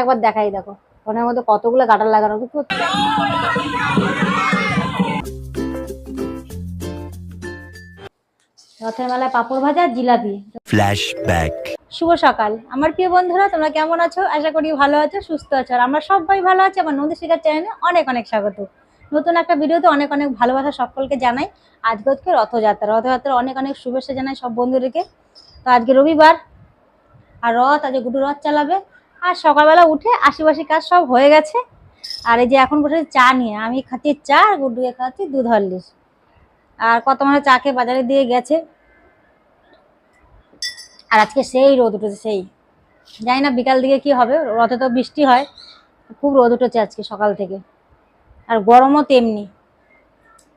একবার দেখাই দেখো। ফোনের মধ্যে কতগুলো গাটার লাগানো? রথের মেলায় পাপড় ভাজা জিলাপি. শুভ সকাল। আমার প্রিয় বন্ধুরা তোমরা কেমন আছো? আশা করি ভালো আছো সুস্থ আছো। আর আমরা সবাই ভালো আছি আমার নদী শিকার চ্যানেলে অনেক অনেক স্বাগত। নতুন একটা ভিডিওতে অনেক অনেক ভালোবাসা সকলকে জানাই। আজকে হচ্ছে রথযাত্রা। রথযাত্রার অনেক অনেক শুভেচ্ছা জানাই সব বন্ধুদেরকে। তো আজকে রবিবার আর রথ আজকে গুডু রথ চালাবে। আর সকালবেলা উঠে আশিপাশি কাজ সব হয়ে গেছে। আর এই যে এখন বসে চা নিয়ে। আমি খাচ্ছি চা আর গুডুকে খাচ্ছি দুধ হরলিস আর কত মানে চা খেয়ে বাজারে দিয়ে গেছে। আর আজকে সেই রোদ উঠেছে, সেই। জানি না বিকাল দিকে কি হবে, রথে তো বৃষ্টি হয়। খুব রোদ উঠেছে আজকে সকাল থেকে। আর গরমও তেমনি।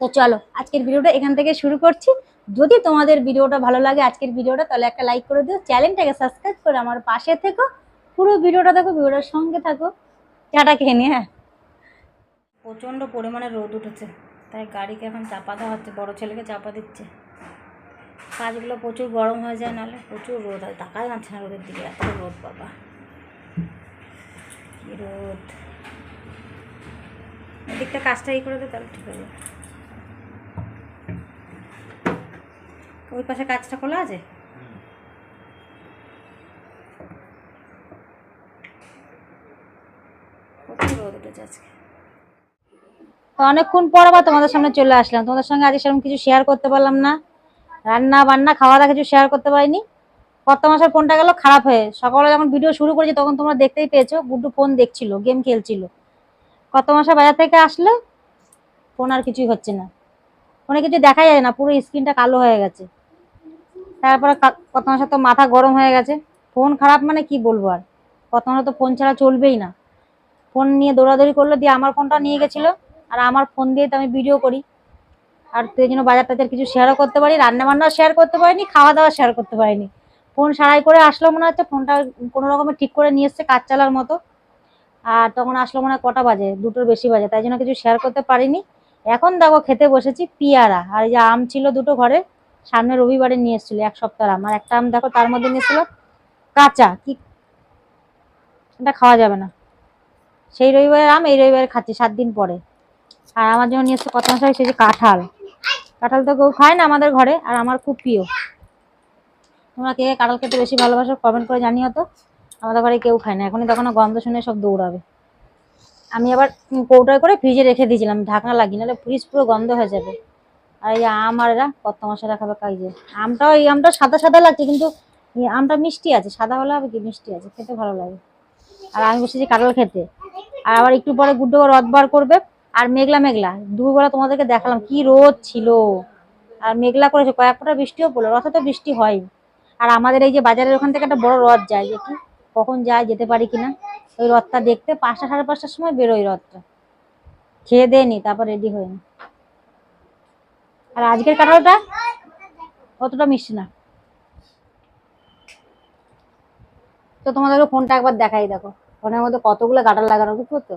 তো চলো, আজকের ভিডিওটা এখান থেকে শুরু করছি। যদি তোমাদের ভিডিওটা ভালো লাগে আজকের ভিডিওটা, তাহলে একটা লাইক করে দিও। চ্যানেলটাকে সাবস্ক্রাইব করে আমার পাশে থেকো। পুরো ভিডিওটা দেখো, ভিডিওটার সঙ্গে থাকো। চাটা খেয়ে নিয়ে হ্যাঁ। প্রচণ্ড পরিমাণে রোদ উঠেছে, তাই গাড়িকে এখন চাপা দেওয়া হচ্ছে, বড়ো ছেলেকে চাপা দিচ্ছে। কাজগুলো প্রচুর গরম হয়ে যায়, নাহলে প্রচুর রোদ হয়, তাকাই যাচ্ছে না রোদের দিকে, এত রোদ, বাবা। কি রোদ। এদিকটা কাজটা ই করে দে, তাহলে ঠিক হবে ওই পাশে কাজটা খোলা আছে প্রচুর অনেকক্ষণ পর আবার তোমাদের সামনে চলে আসলাম। তোমাদের সঙ্গে আজকে সেরকম কিছু শেয়ার করতে পারলাম না। রান্না বান্না, খাওয়া দাওয়া কিছু শেয়ার করতে পারিনি। কত মাসের ফোনটা গেল, খারাপ হয়ে সকালে যখন ভিডিও শুরু করেছি, তখন তোমরা দেখতেই পেয়েছ, গুড্ডু ফোন দেখছিল গেম খেলছিল। কত মাসে বাজার থেকে আসলে ফোন আর কিছুই হচ্ছে না। ফোনে কিছু দেখা যায় না, পুরো স্ক্রিনটা কালো হয়ে গেছে। তারপরে কত মাসে তো মাথা গরম হয়ে গেছে। ফোন খারাপ মানে কি বলব আর? কত মাসে তো ফোন ছাড়া চলবেই না। ফোন নিয়ে দৌড়াদৌড়ি করল, দিয়ে আমার ফোনটা নিয়ে গেছিল। আর আমার ফোন দিয়ে তো আমি ভিডিও করি। আর তো এই জন্য বাজার টাজার কিছু শেয়ারও করতে পারি রান্না বান্নাও শেয়ার করতে পারিনি খাওয়া দাওয়া শেয়ার করতে পারিনি। ফোন সারাই করে আসলো মনে হচ্ছে, ফোনটা কোনো রকমে ঠিক করে নিয়ে এসছে কাজ চালার মতো। আর তখন আসলো মনে হয় কটা বাজে, দুটোর বেশি বাজে, তাই জন্য কিছু শেয়ার করতে পারিনি। এখন দেখো খেতে বসেছি পিয়ারা, আর এই যে আম ছিল দুটো ঘরে, সামনে রবিবারে নিয়ে এসেছিল, এক সপ্তাহ আম। আর একটা আম দেখো তার মধ্যে নিয়েছিল কাঁচা, কি? এটা খাওয়া যাবে না। সেই রবিবারের আম, এই রবিবারে খাচ্ছি, সাত দিন পরে। আর আমার জন্য নিয়ে এসছে কত মাস যে কাঁঠাল। কাঁঠাল তো কেউ খায় না আমাদের ঘরে, আর আমার খুব প্রিয়। তোমরা কে কাঁঠাল খেতে বেশি ভালোবাসো কমেন্ট করে জানিও তো। আমাদের ঘরে কেউ খায় না, এখনই তখন গন্ধ শুনে সব দৌড়াবে। আমি আবার কৌটোয় করে ফ্রিজে রেখে দিয়েছিলাম, ঢাকনা লাগিয়ে, নাহলে ফ্রিজ পুরো গন্ধ হয়ে যাবে। আর এই আম আর এরা কত মাসে রাখাবে কাজে আমটাও, এই আমটা সাদা সাদা লাগছে, কিন্তু আমটা মিষ্টি আছে, সাদা হলে হবে কি মিষ্টি আছে, খেতে ভালো লাগে। আর আমি বসেছি কাঁঠাল খেতে। আর আবার একটু পরে গুড্ডো রথ বার করবে। আর মেঘলা মেঘলা। দুপুরবেলা তোমাদেরকে দেখালাম, কি রোদ ছিল। আর মেঘলা করেছে, কয়েক ফোঁটা বৃষ্টিও পড়ল, রথে তো বৃষ্টি হয়। আর আমাদের এই যে বাজারের ওখান থেকে একটা বড় রথ যায় দেখি কখন যায়, যেতে পারি কিনা? ওই রথটা দেখতে পাঁচটা, সাড়ে পাঁচটার সময় বেরোয় রথটা। খেয়ে দিয়ে নি, তারপর রেডি হয়ে নি। আর আজকের কাঁঠালটা অতটা মিষ্টি না। তো তোমাদেরকে ফোনটা একবার দেখাই, দেখো। ফোনের মধ্যে কতগুলো গাটার লাগানো বুঝতে তো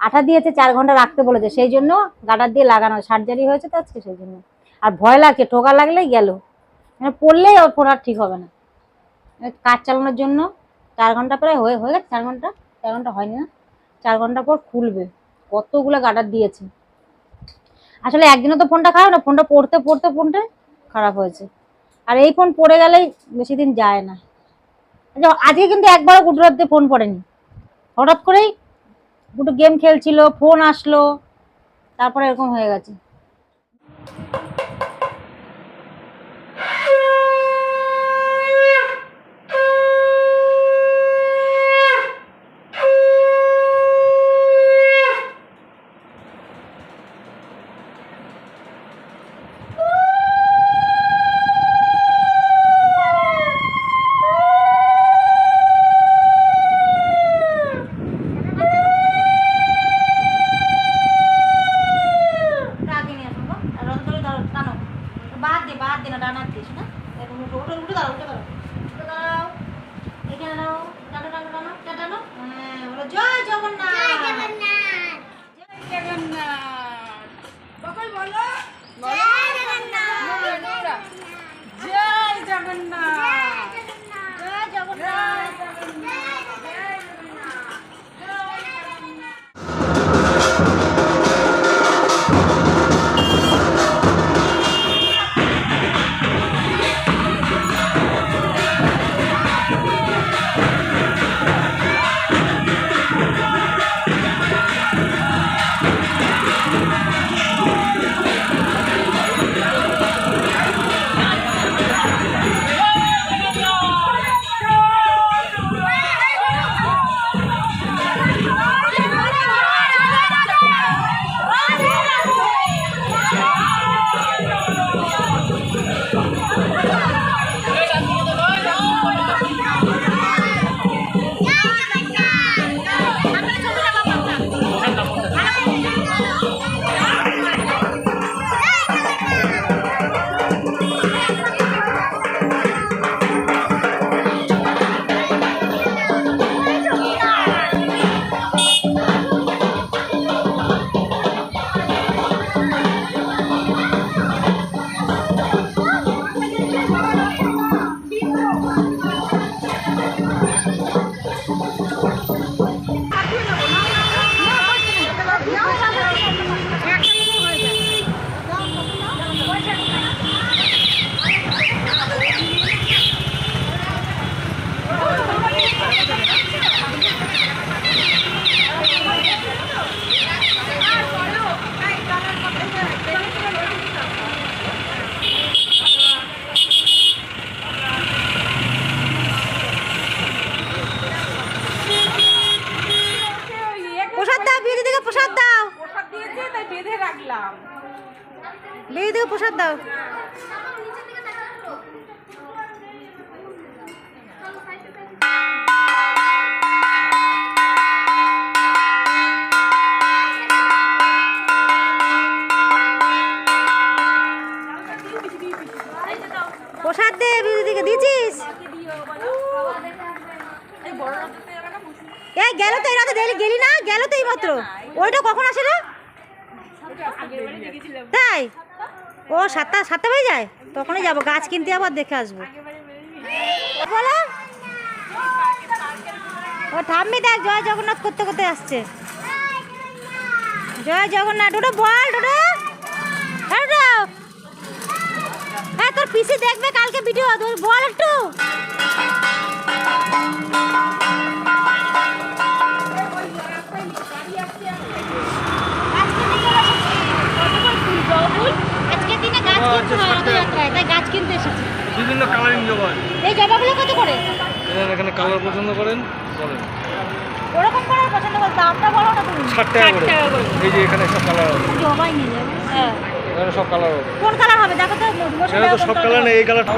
আঠা দিয়েছে চার ঘণ্টা রাখতে বলেছে সেই জন্য গাটার দিয়ে লাগানো সার্জারি হয়েছে তো আজকে সেই জন্য। আর ভয় লাগছে ঠোকা লাগলেই গেল। মানে পড়লেই ওর ফোন আর ঠিক হবে না। কাজ চালানোর জন্য চার ঘণ্টা প্রায় হয়ে হয়ে গেছে চার ঘণ্টা? চার ঘণ্টা হয়নি না? চার ঘণ্টা পর খুলবে কতগুলো গাটার দিয়েছে। আসলে একদিনও তো ফোনটা খারাপ না ফোনটা পড়তে পড়তে ফোনটা খারাপ হয়েছে। আর এই ফোন পড়ে গেলেই বেশি দিন যায় না। আচ্ছা, আজকে কিন্তু একবারও গুজরাট দিয়ে ফোন পড়েনি। হঠাৎ করেই দুটো গেম খেলছিল ফোন আসলো তারপরে এরকম হয়ে গেছে। ও, সাতটা সাতটা বেজে যায়? তখনই যাব, গাছ কিনতে আবার দেখে আসব। বলো। ও, ঠাম্মি দেখ, জয় জগন্নাথ করতে করতে আসছে। জয় জগন্নাথ ওটা বল ওটা হ্যাঁ তোর পিসি দেখবে কালকে ভিডিও বল একটু। হয় রথযাত্রায় তাই গাছ কিনতে এসেছি। বিভিন্ন কালারিং জবা এই জবাগুলো কত করে? এখানে এখানে কালার পছন্দ করেন বলেন। ওরকম করে পছন্দ করেন দামটা বলো না তুমি। ষাট টাকা করে। এই যে এখানে সব কালার আছে। জবাই নিয়ে যাবে হ্যাঁ। এখানে সব কালার হবে কোন কালার হবে? দেখো তো এখানে সব কালার নেই এই কালারটা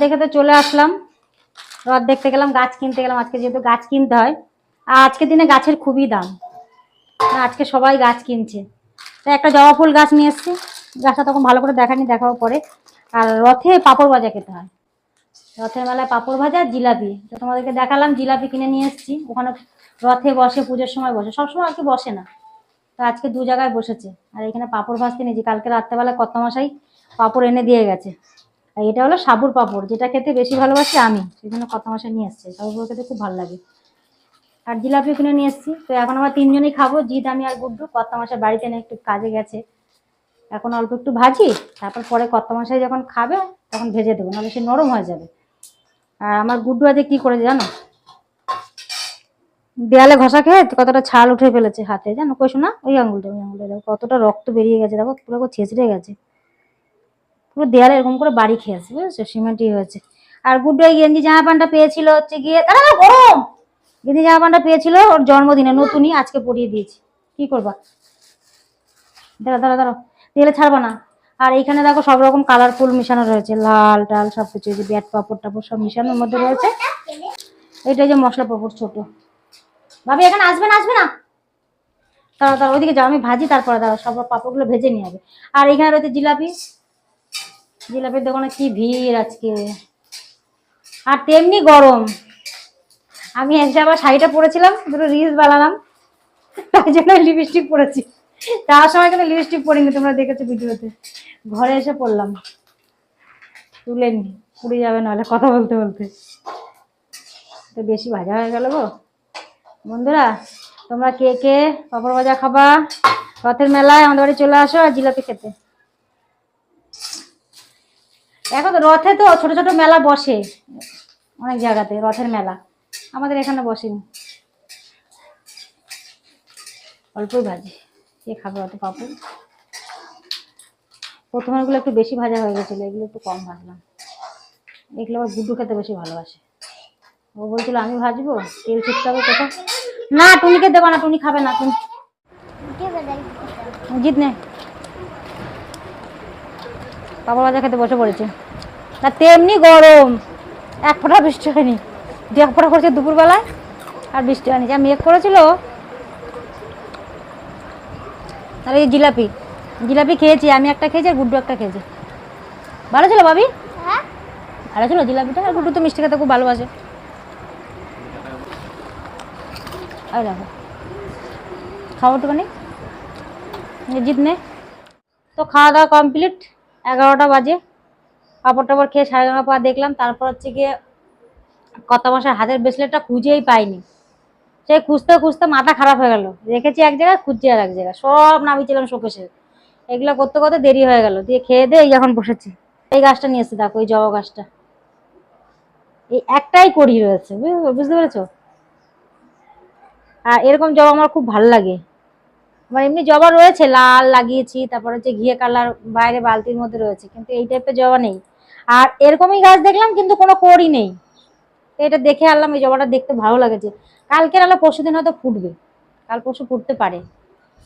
তো দেখে তো চলে আসলাম। রথ দেখতে গেলাম, গাছ কিনতে গেলাম। আজকে যেহেতু গাছ কিনতে হয়, আর আজকের দিনে গাছের খুবই দাম। আজকে সবাই গাছ কিনছে। তাই একটা জবা ফুল গাছ নিয়ে এসেছি। গাছটা তখন ভালো করে দেখানি দেখাও পরে। আর রথে পাঁপড় ভাজা খেতে হয়। রথের মেলায় পাঁপড় ভাজা আর জিলাপি। তো তোমাদেরকে দেখালাম, জিলাপি কিনে নিয়ে এসেছি। ওখানে রথে বসে, পুজোর সময় বসে। সবসময় আর কি বসে না। তো আজকে দু জায়গায় বসেছে। আর এখানে পাঁপড় ভাজতে নিয়েছি কালকে রাত্রেবেলা কত মশাই পাঁপড় এনে দিয়ে গেছে। এটা হলো সাবুর পাঁপড়, যেটা খেতে বেশি ভালোবাসি আমি। সেই জন্য কত মশাই নিয়ে এসছে। সাবুর খেতে খুব ভালো লাগে। আর জিলাপি কিনে নিয়ে এসেছি। তো এখন আমরা তিনজনই খাব, জিৎ, আমি আর গুড্ডু। কত মাসের বাড়িতে না একটু কাজে গেছে। এখন অল্প একটু ভাজি, তারপর পরে কত মাসাই যখন খাবে, তখন ভেজে দেবো, নাহলে সে নরম হয়ে যাবে। আর আমার গুড্ডু আজকে কি করেছে জানো? দেয়ালে ঘষা খেয়ে কতটা ছাল উঠে ফেলেছে হাতে, জানো? কইছো না ওই আঙুলটা ওই আঙুলটা কতটা রক্ত বেরিয়ে গেছে, দেখো? পুরো ছেঁচড়ে গেছে। পুরো দেয়ালে এরকম করে বাড়ি খেয়েছে বুঝেছ? সিমেন্টই হয়েছে। আর গুড্ডু এই গেঞ্জি জামা প্যান্টটা পেয়েছিল হচ্ছে গিয়ে দাঁড়া দাঁড়া, গরম! গেঞ্জি জামা প্যান্টটা পেয়েছিল ওর জন্মদিনে নতুনই আজকে পরিয়ে দিয়েছি। কি করবা? দাঁড়া দাঁড়া দাঁড়া তেলে ছাড়বা না। আর এইখানে দেখো সব রকম কালারফুল মিশানো রয়েছে। লাল টাল সব কিছু যে ব্যাট পাপড় টাপড় সব মিশানোর মধ্যে রয়েছে। এটা যে মশলা পাপড় ছোট। ভাবি এখানে আসবে না আসবে না? তারা তারা ওইদিকে যাও আমি ভাজি তারপরে দাও সব পাপড়গুলো ভেজে নিয়ে যাবে আর এখানে রয়েছে জিলাপি। জিলাপির দোকানে কি ভিড় আজকে? আর তেমনি গরম। আমি এসে আবার শাড়িটা পরেছিলাম, দুটো রিলস বানালাম তাই জন্য লিপস্টিক পরেছি। তার সময় কিন্তু লিপস্টিক পরিনি, তোমরা দেখেছ ভিডিওতে। ঘরে এসে পড়লাম। তুলে নি পুড়ে যাবে নাহলে কথা বলতে বলতে। তো বেশি ভাজা হয়ে গেল গো। বন্ধুরা, তোমরা কে কে পাপড় ভাজা খাবা? রথের মেলায় আমাদের বাড়ি চলে আসো আর জিলাপি খেতে। এখন তো রথে তো ছোট ছোট মেলা বসে। অনেক জায়গাতে রথের মেলা। আমাদের এখানে বসেনি। অল্পই ভাজি। কে খাবে অত পাপড়? প্রথমেরগুলো একটু বেশি ভাজা হয়ে গেছিল এগুলো একটু কম ভাজলাম। এগুলো আবার গুড্ডু খেতে বেশি ভালোবাসে। ও বলছিল আমি ভাজবো? তেল ছিটতে হবে কোথাও না টুনিকে দেবো না টুনি খাবে না টুনি। জিত নে। পাপড় ভাজা খেতে বসে পড়েছে। না তেমনি গরম। এক ফোঁটা বৃষ্টি হয়নি। দু এক ফোঁটা করেছে দুপুরবেলায় আর বৃষ্টি হয়নি। যা মেঘ করেছিল তাহলে এই জিলাপি। জিলাপি খেয়েছি আমি একটা খেয়েছি আর গুড্ডু একটা খেয়েছি। ভালো ছিল ভাবি? ভালো ছিল জিলাপিটা আর গুড্ডু তো মিষ্টি খেতে খুব ভালোবাসে। এই দেখো খাব একটুখানি। জিত নে। তো খাওয়া দাওয়া কমপ্লিট। এগারোটা বাজে। পাপড় টাপড় খেয়ে সাড়ে এগারোটা পর দেখলাম, তারপর হচ্ছে গিয়ে কত মাসের হাতের ব্রেসলেটটা খুঁজেই পাইনি। সেই খুঁজতে খুঁজতে মাথা খারাপ হয়ে গেল। রেখেছি এক জায়গায়, খুঁজছি আর এক জায়গায়। সব নামিয়েছিলাম শোকেশে এগুলো করতে করতে দেরি হয়ে গেল। দিয়ে খেয়ে দিয়ে এখন বসেছি, এই গাছটা নিয়ে এসে দেখো এই জবা গাছটা। এই একটাই কড়ি রয়েছে, বুঝ- বুঝতে পেরেছ? আর এরকম জবা আমার খুব ভালো লাগে। আমার এমনি জবা রয়েছে, লাল লাগিয়েছি, তারপর হচ্ছে ঘিয়ে কালার বাইরে বালতির মধ্যে রয়েছে, কিন্তু এই টাইপের জবা নেই। আর এরকমই গাছ দেখলাম, কিন্তু কোনো কড়ি নেই। এটা দেখে আনলাম, এই জবাটা দেখতে ভালো লাগেছে। কালকে নাহলে পরশু দিন হয়তো ফুটবে, কাল পরশু ফুটতে পারে।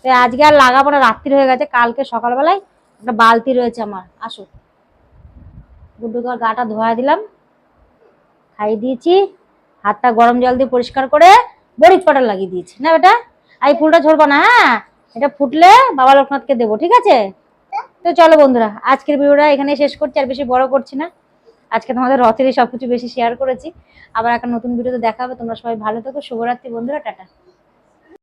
তো আজকে আর লাগাবো না, রাত্রি হয়ে গেছে, কালকে সকালবেলায় একটা বালতি রয়েছে আমার, আসো। গুড্ডুকে গাটা ধোয়া দিলাম, খাইয়ে দিয়েছি, হাতটা গরম জল দিয়ে পরিষ্কার করে বরিক পাউডার লাগিয়ে দিয়েছি। না বেটা? এই ফুলটা ঝরবো না হ্যাঁ? এটা ফুটলে বাবা লোকনাথকে দেবো, ঠিক আছে? তো চলো বন্ধুরা, আজকের ভিডিওটা এখানে শেষ করছি, আর বেশি বড় করছি না। আজকে তোমাদের রথেরই সবকিছু বেশি শেয়ার করেছি। আবার একটা নতুন ভিডিওতে দেখা হবে, তোমরা সবাই ভালো থেকো, শুভরাত্রি বন্ধুরা, টাটা।